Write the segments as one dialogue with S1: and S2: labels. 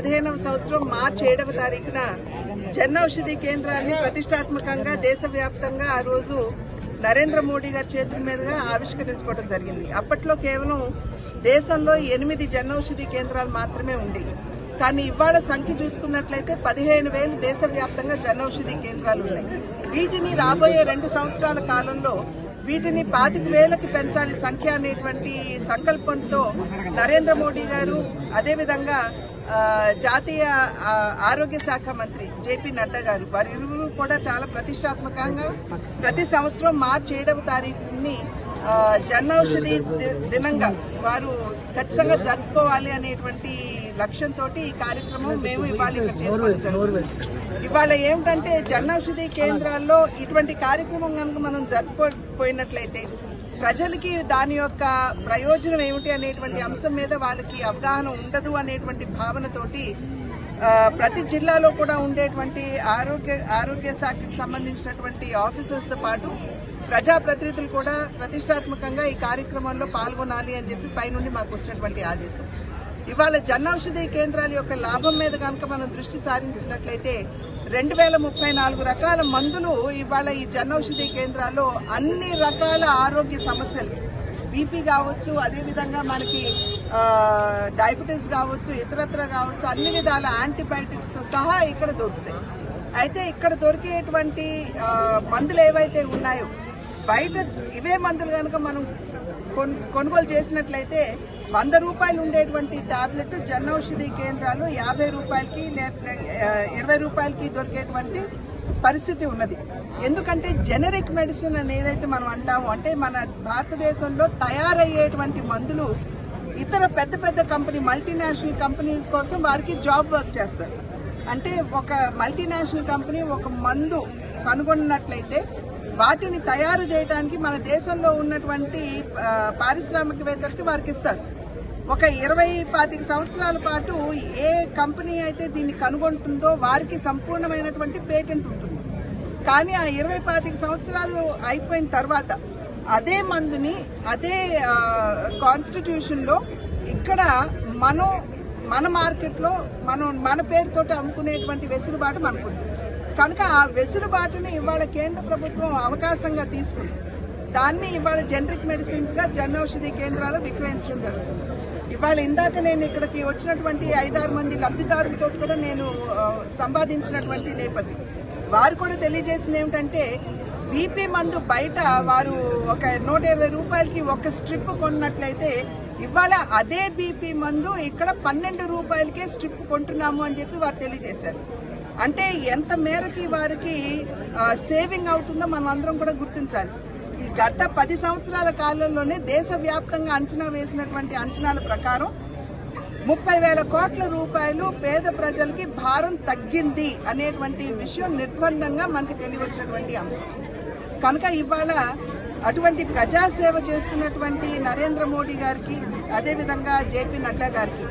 S1: పదిహేనవ సంవత్సరం మార్చి ఏడవ తారీఖున జన్ ఔషధి కేంద్రాన్ని ప్రతిష్టాత్మకంగా దేశవ్యాప్తంగా ఆ రోజు నరేంద్ర మోడీ గారి చేతుల మీదుగా ఆవిష్కరించుకోవడం జరిగింది. అప్పట్లో కేవలం దేశంలో ఎనిమిది జన్ ఔషధి కేంద్రాలు మాత్రమే ఉండి. కానీ ఇవాళ సంఖ్య చూసుకున్నట్లయితే పదిహేను వేలు దేశవ్యాప్తంగా జన్ ఔషధి కేంద్రాలు ఉన్నాయి. వీటిని రాబోయే రెండు సంవత్సరాల కాలంలో వీటిని పాతిక వేలకు పెంచాలి సంఖ్య అనేటువంటి సంకల్పంతో నరేంద్ర మోడీ గారు అదేవిధంగా జాతీయ ఆరోగ్య శాఖ మంత్రి జేపీ నడ్డా గారు వారి ఇరువురు కూడా చాలా ప్రతిష్టాత్మకంగా ప్రతి సంవత్సరం మార్చి ఏడవ తారీఖుని ఆ, జన్ ఔషధి దినంగా వారు ఖచ్చితంగా జరుపుకోవాలి అనేటువంటి లక్ష్యంతో ఈ కార్యక్రమం మేము ఇవాళ ఇక్కడ చేసుకోవడం జరుగుతుంది. ఇవాళ ఏమిటంటే జన్ ఔషధి కేంద్రాల్లో ఇటువంటి కార్యక్రమం కనుక మనం జరుపుకోపోయినట్లయితే ప్రజలకి దాని యొక్క ప్రయోజనం ఏమిటి అనేటువంటి అంశం మీద వాళ్ళకి అవగాహన ఉండదు అనేటువంటి భావనతోటి ప్రతి జిల్లాలో కూడా ఉండేటువంటి ఆరోగ్య ఆరోగ్య శాఖకు సంబంధించినటువంటి ఆఫీసర్స్తో పాటు ప్రజాప్రతినిధులు కూడా ప్రతిష్టాత్మకంగా ఈ కార్యక్రమంలో పాల్గొనాలి అని చెప్పి పైనుండి మాకు వచ్చినటువంటి ఆదేశం. ఇవాళ జన్ ఔషధి కేంద్రాల యొక్క లాభం మీద కనుక మనం దృష్టి సారించినట్లయితే రెండు వేల ముప్పై నాలుగు రకాల మందులు ఇవాళ ఈ జన్ ఔషధి కేంద్రాల్లో అన్ని రకాల ఆరోగ్య సమస్యలు. బీపీ కావచ్చు అదేవిధంగా మనకి డయాబెటీస్ కావచ్చు ఇతరత్ర కావచ్చు అన్ని విధాల యాంటీబయాటిక్స్తో సహా ఇక్కడ దొరుకుతాయి. అయితే ఇక్కడ దొరికేటువంటి మందులు ఏవైతే ఉన్నాయో బయట ఇవే మందులు కనుక మనం కొనుగోలు చేసినట్లయితే వంద రూపాయలు ఉండేటువంటి టాబ్లెట్ జన్ ఔషధి కేంద్రాలు యాభై రూపాయలకి లేకపోతే ఇరవై రూపాయలకి దొరికేటువంటి పరిస్థితి ఉన్నది. ఎందుకంటే జెనరిక్ మెడిసిన్ అని ఏదైతే మనం అంటామో అంటే మన భారతదేశంలో తయారయ్యేటువంటి మందులు ఇతర పెద్ద పెద్ద కంపెనీ మల్టీనేషనల్ కంపెనీస్ కోసం వారికి జాబ్ వర్క్ చేస్తారు. అంటే ఒక మల్టీనేషనల్ కంపెనీ ఒక మందు కనుగొన్నట్లయితే వాటిని తయారు చేయడానికి మన దేశంలో ఉన్నటువంటి పారిశ్రామికవేత్తలకి వారికి ఇస్తారు. ఒక ఇరవై పాతిక సంవత్సరాల పాటు ఏ కంపెనీ అయితే దీన్ని కనుగొంటుందో వారికి సంపూర్ణమైనటువంటి పేటెంట్ ఉంటుంది. కానీ ఆ ఇరవై పాతిక సంవత్సరాలు అయిపోయిన తర్వాత అదే మందుని అదే కాన్స్టిట్యూషన్లో ఇక్కడ మనం మన మార్కెట్లో మనం మన పేరుతోటి అమ్ముకునేటువంటి వెసులుబాటు మనకుంది. కనుక ఆ వెసులుబాటుని ఇవాళ కేంద్ర ప్రభుత్వం అవకాశంగా తీసుకుంది. దాన్ని ఇవాళ జనరిక్ మెడిసిన్స్గా జన్ ఔషధి కేంద్రాలు విక్రయించడం జరుగుతుంది. ఇవాళ ఇందాక నేను ఇక్కడికి వచ్చినటువంటి ఐదారు మంది లబ్ధిదారులతో కూడా నేను సంపాదించినటువంటి నేపథ్యం. వారు కూడా తెలియజేసింది ఏమిటంటే బీపీ మందు బయట వారు ఒక నూట ఇరవై రూపాయలకి ఒక స్ట్రిప్ కొన్నట్లయితే ఇవాళ అదే బీపీ మందు ఇక్కడ పన్నెండు రూపాయలకే స్ట్రిప్ కొంటున్నాము అని చెప్పి వారు తెలియజేశారు. అంటే ఎంత మేరకి వారికి సేవింగ్ అవుతుందో మనం అందరం కూడా గుర్తించాలి. ఈ గత పది సంవత్సరాల కాలంలోనే దేశవ్యాప్తంగా అంచనా వేసినటువంటి అంచనాల ప్రకారం ముప్పై వేల కోట్ల రూపాయలు పేద ప్రజలకి భారం తగ్గింది అనేటువంటి విషయం నిర్బంధంగా మనకి తెలియవచ్చినటువంటి అంశం. కనుక ఇవాళ అటువంటి ప్రజాసేవ చేస్తున్నటువంటి నరేంద్ర మోడీ గారికి అదేవిధంగా జేపీ నడ్డా గారికి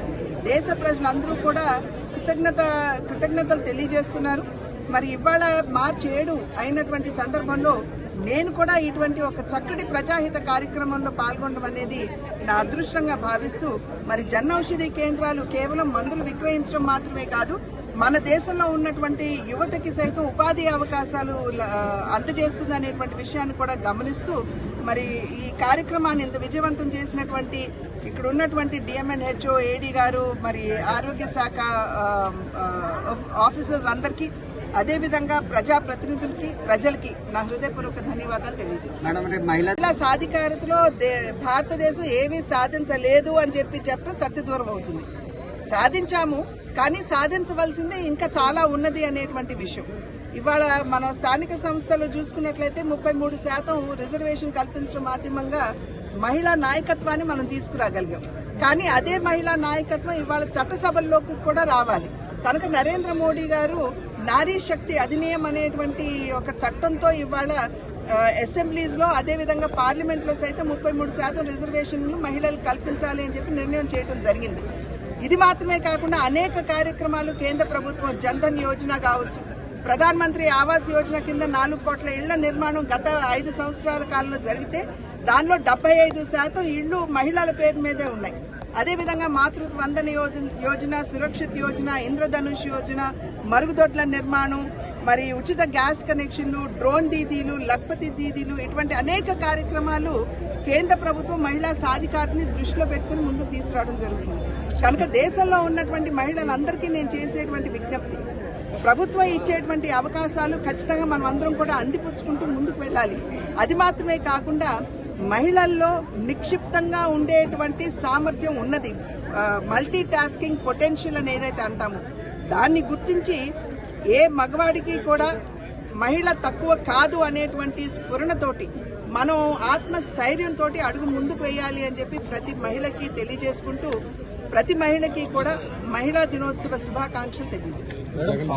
S1: దేశ ప్రజలందరూ కూడా కృతజ్ఞత కృతజ్ఞతలు తెలియజేస్తున్నారు. మరి ఇవాళ మార్చి ఏడు అయినటువంటి సందర్భంలో నేను కూడా ఇటువంటి ఒక చక్కటి ప్రజాహిత కార్యక్రమంలో పాల్గొనడం అనేది నా అదృష్టంగా భావిస్తూ మరి జన్ ఔషధి కేంద్రాలు కేవలం మందులు విక్రయించడం మాత్రమే కాదు మన దేశంలో ఉన్నటువంటి యువతకి సైతం ఉపాధి అవకాశాలు అందజేస్తుంది అనేటువంటి విషయాన్ని కూడా గమనిస్తూ మరి ఈ కార్యక్రమాన్ని ఇంత విజయవంతం చేసినటువంటి ఇక్కడ ఉన్నటువంటి డిఎంఎన్హెచ్ఓ ఏడీ గారు మరి ఆరోగ్య శాఖ ఆఫీసర్స్ అందరికీ అదేవిధంగా ప్రజా ప్రతినిధులకి ప్రజలకి నా హృదయపూర్వక ధన్యవాదాలు తెలియజేస్తాను
S2: మహిళా
S1: సాధికారతలో భారతదేశం ఏమీ సాధించలేదు అని చెప్పి చెప్పడం సత్యదూరం అవుతుంది. సాధించాము కానీ సాధించవలసిందే ఇంకా చాలా ఉన్నది అనేటువంటి విషయం. ఇవాళ మన స్థానిక సంస్థలు చూసుకున్నట్లయితే ముప్పై మూడు శాతం రిజర్వేషన్ కల్పించడం మాధ్యమంగా మహిళా నాయకత్వాన్ని మనం తీసుకురాగలిగాం. కానీ అదే మహిళా నాయకత్వం ఇవాళ చట్టసభల్లోకి కూడా రావాలి. కనుక నరేంద్ర మోడీ గారు నారీ శక్తి అధినియం అనేటువంటి ఒక చట్టంతో ఇవాళ అసెంబ్లీస్లో అదే విధంగా పార్లమెంట్లో సైతం ముప్పై మూడు శాతం రిజర్వేషన్లు మహిళలు కల్పించాలి అని చెప్పి నిర్ణయం చేయడం జరిగింది. ఇది మాత్రమే కాకుండా అనేక కార్యక్రమాలు కేంద్ర ప్రభుత్వం జన్ధన్ యోజన కావచ్చు ప్రధానమంత్రి ఆవాస్ యోజన కింద నాలుగు కోట్ల ఇళ్ళ నిర్మాణం గత ఐదు సంవత్సరాల కాలంలో జరిగితే దానిలో డెబ్బై ఐదు శాతం ఇళ్ళు మహిళల పేరు మీదే ఉన్నాయి. అదేవిధంగా మాతృత్వ వందన యోజన యోజన సురక్షిత్ యోజన ఇంద్రధనుష్ యోజన మరుగుదొడ్ల నిర్మాణం మరి ఉచిత గ్యాస్ కనెక్షన్లు డ్రోన్ దీదీలు లక్పతి దీదీలు ఇటువంటి అనేక కార్యక్రమాలు కేంద్ర ప్రభుత్వం మహిళా సాధికారిని దృష్టిలో పెట్టుకుని ముందుకు తీసుకురావడం జరుగుతుంది. కనుక దేశంలో ఉన్నటువంటి మహిళలందరికీ నేను చేసేటువంటి విజ్ఞప్తి ప్రభుత్వం ఇచ్చేటువంటి అవకాశాలు ఖచ్చితంగా మనం అందరం కూడా అందిపుచ్చుకుంటూ ముందుకు వెళ్ళాలి. అది మాత్రమే కాకుండా మహిళల్లో నిక్షిప్తంగా ఉండేటువంటి సామర్థ్యం ఉన్నది. మల్టీ టాస్కింగ్ పొటెన్షియల్ అని ఏదైతే అంటామో దాన్ని గుర్తించి ఏ మగవాడికి కూడా మహిళ తక్కువ కాదు అనేటువంటి స్ఫురణతోటి మనం ఆత్మస్థైర్యంతో అడుగు ముందుకు వేయాలి అని చెప్పి ప్రతి మహిళకి తెలియజేసుకుంటూ ప్రతి మహిళకి కూడా మహిళా దినోత్సవ శుభాకాంక్షలు తెలియజేస్తుంది